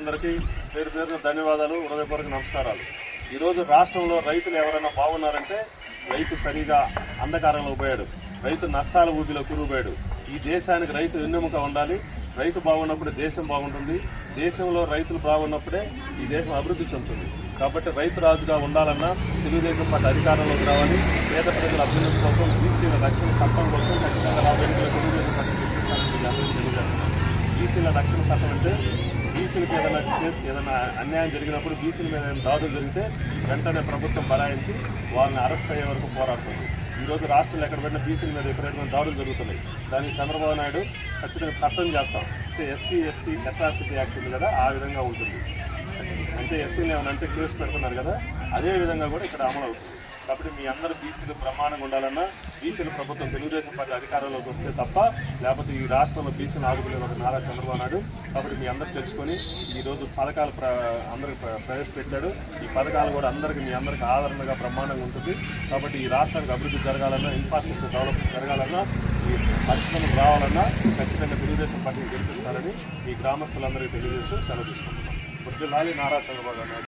అందరికీ పేరు పేరున ధన్యవాదాలు హృదయపూర్వక నమస్కారాలు. ఈరోజు రాష్ట్రంలో రైతులు ఎవరైనా బాగున్నారంటే రైతు సరిగా అంధకారంలో పోయాడు. రైతు నష్టాల ఊదిలో కురుపోయాడు ఈ దేశానికి రైతు వెన్నెముక ఉండాలి. రైతు బాగున్నప్పుడే దేశం బాగుంటుంది. దేశంలో రైతులు బాగున్నప్పుడే ఈ దేశం అభివృద్ధి చెందుతుంది. కాబట్టి రైతు రాజుగా ఉండాలన్నా తెలుగుదేశం పార్టీ అధికారంలోకి రావాలి. పేద ప్రజల అభ్యున్నతి కోసం బీసీల రక్షణ చట్టం కోసం ఖచ్చితంగా రాబోయే తెలుగుదేశం పార్టీ బీసీల రక్షణ చట్టం అంటే బీసీలకు ఏదైనా కేసు ఏదైనా అన్యాయం జరిగినప్పుడు బీసీల మీద ఏదైనా దాడులు జరిగితే వెంటనే ప్రభుత్వం బలాయించి వాళ్ళని అరెస్ట్ అయ్యే వరకు పోరాడుతుంది. ఈరోజు రాష్ట్రంలో ఎక్కడ పెట్టిన బీసీల మీద విపరీతమైన దాడులు జరుగుతున్నాయి. దానికి చంద్రబాబు నాయుడు ఖచ్చితంగా చట్టం చేస్తాం. అంటే ఎస్సీ ఎస్టీ అట్రాసిటీ యాక్ట్ ఉంది కదా ఆ విధంగా ఉంటుంది. అంటే ఎస్సీలు ఏమైనా అంటే కేసు పెడుతున్నారు కదా అదే విధంగా కూడా ఇక్కడ అమలు అవుతుంది కాబట్టి మీ అందరు బీసీలు ప్రమాణంగా ఉండాలన్నా బీసీలు ప్రభుత్వం తెలుగుదేశం పార్టీ అధికారంలోకి వస్తే తప్ప లేకపోతే ఈ రాష్ట్రంలో బీసీలు ఆదుకునే ఒక నారా చంద్రబాబు నాయుడు. కాబట్టి మీ అందరు తెలుసుకొని ఈరోజు పథకాలు ప్ర అందరికి ప్ర- ప్రవేశపెట్టాడు. ఈ పథకాలు కూడా అందరికీ మీ అందరికి ఆదరణగా ప్రమాణంగా ఉంటుంది. కాబట్టి ఈ రాష్ట్రానికి అభివృద్ధి జరగాలన్నా ఇన్ఫ్రాస్ట్రక్చర్ డెవలప్మెంట్ జరగాలన్నా ఈ పరిశ్రమలు రావాలన్నా ఖచ్చితంగా తెలుగుదేశం పార్టీని గెలిపిస్తారని ఈ గ్రామస్తులందరికీ తెలియజేసి సెలవు తీసుకుంటున్నాం. వృద్ధులాలి నారా చంద్రబాబు